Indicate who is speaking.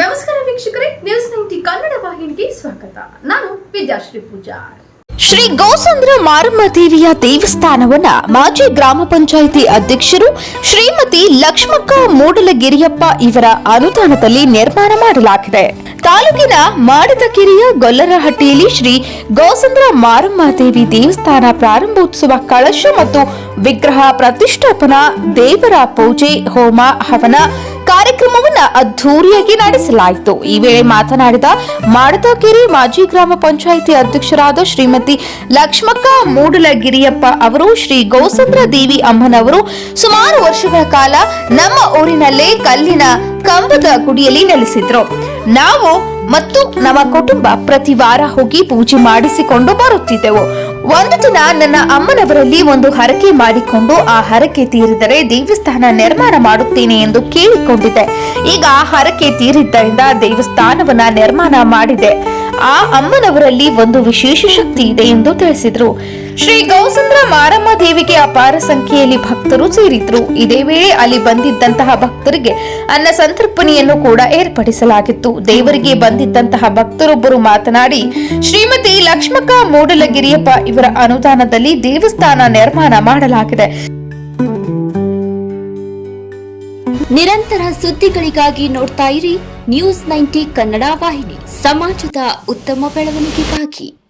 Speaker 1: ನಮಸ್ಕಾರ ವೀಕ್ಷಕರೇ, news ninety Kannada ವಾಹಿನಿಗೆ ಸ್ವಾಗತ. ನಾನು ವಿದ್ಯಾಶ್ರೀ ಪೂಜಾ.
Speaker 2: ಶ್ರೀ ಗೋಸಂದ್ರ ಮಾರಮ್ಮ ದೇವಿಯ ದೇವಸ್ಥಾನವನ್ನ ಮಾಜಿ ಗ್ರಾಮ ಪಂಚಾಯಿತಿ ಅಧ್ಯಕ್ಷರು ಶ್ರೀಮತಿ ಲಕ್ಷ್ಮಕ್ಕ ಮೂಡಲಗಿರಿಯಪ್ಪ ಇವರ ಅನುದಾನದಲ್ಲಿ ನಿರ್ಮಾಣ ಮಾಡಲಾಗಿದೆ. ತಾಲೂಕಿನ ಮಾಡದಕಿರಿಯ ಗೊಲ್ಲರಹಟ್ಟಿಯಲ್ಲಿ ಶ್ರೀ ಗೋಸಂದ್ರ ಮಾರಮ್ಮ ದೇವಿ ದೇವಸ್ಥಾನ ಪ್ರಾರಂಭೋತ್ಸವ ಕಳಶ ಮತ್ತು ವಿಗ್ರಹ ಪ್ರತಿಷ್ಠಾಪನಾ ದೇವರ ಪೂಜೆ, ಹೋಮ, ಹವನ ಕಾರ್ಯಕ್ರಮವನ್ನ ಅದ್ದೂರಿಯಾಗಿ ನಡೆಸಲಾಯಿತು. ಈ ವೇಳೆ ಮಾತನಾಡಿದ ಮಾಡದಗಿರಿ ಮಾಜಿ ಗ್ರಾಮ ಪಂಚಾಯಿತಿ ಅಧ್ಯಕ್ಷರಾದ ಶ್ರೀಮತಿ ಲಕ್ಷ್ಮಕ್ಕ ಮೂಡಲಗಿರಿಯಪ್ಪ ಅವರು, ಶ್ರೀ ಗೌಸಂದ್ರ ದೇವಿ ಅಮ್ಮನವರು ಸುಮಾರು ವರ್ಷಗಳ ಕಾಲ ನಮ್ಮ ಊರಿನಲ್ಲೇ ಕಲ್ಲಿನ ಕಂಬದ ಗುಡಿಯಲ್ಲಿ ನೆಲೆಸಿದ್ರು. ನಾವು ಮತ್ತು ನಮ್ಮ ಕುಟುಂಬ ಪ್ರತಿ ವಾರ ಹೋಗಿ ಪೂಜೆ ಮಾಡಿಸಿಕೊಂಡು ಬರುತ್ತಿದ್ದೆವು. ಒಂದು ದಿನ ನನ್ನ ಅಮ್ಮನವರಲ್ಲಿ ಒಂದು ಹರಕೆ ಮಾಡಿಕೊಂಡು ಆ ಹರಕೆ ತೀರಿದರೆ ದೇವಸ್ಥಾನ ನಿರ್ಮಾಣ ಮಾಡುತ್ತೇನೆ ಎಂದು ಕೇಳಿಕೊಂಡಿದ್ದೆ. ಈಗ ಹರಕೆ ತೀರಿದ್ದರಿಂದ ದೇವಸ್ಥಾನವನ್ನ ನಿರ್ಮಾಣ ಮಾಡಿದೆ. ಆ ಅಮ್ಮನವರಲ್ಲಿ ಒಂದು ವಿಶೇಷ ಶಕ್ತಿ ಇದೆ ಎಂದು ತಿಳಿಸಿದ್ರು. ಶ್ರೀ ಗೌಸಂದ್ರ ಮಾರಮ್ಮ ದೇವಿಗೆ ಅಪಾರ ಸಂಖ್ಯೆಯಲ್ಲಿ ಭಕ್ತರು ಸೇರಿದ್ರು. ಇದೇ ವೇಳೆ ಅಲ್ಲಿ ಬಂದಿದ್ದಂತಹ ಭಕ್ತರಿಗೆ ಅನ್ನ ಸಂತರ್ಪಣೆಯನ್ನು ಕೂಡ ಏರ್ಪಡಿಸಲಾಗಿತ್ತು. ದೇವರಿಗೆ ಬಂದಿದ್ದಂತಹ ಭಕ್ತರೊಬ್ಬರು ಮಾತನಾಡಿ, ಶ್ರೀಮತಿ ಲಕ್ಷ್ಮಕ ಮೂಡಲಗಿರಿಯಪ್ಪ ಇವರ ಅನುದಾನದಲ್ಲಿ ದೇವಸ್ಥಾನ ನಿರ್ಮಾಣ ಮಾಡಲಾಗಿದೆ.
Speaker 3: ನಿರಂತರ ಸುದ್ದಿಗಳಿಗಾಗಿ ನೋಡ್ತಾ ಇರಿ ನ್ಯೂಸ್ ನೈಂಟಿ ಕನ್ನಡ ವಾಹಿನಿ. ಸಮಾಜದ ಉತ್ತಮ ಬೆಳವಣಿಗೆಗಾಗಿ.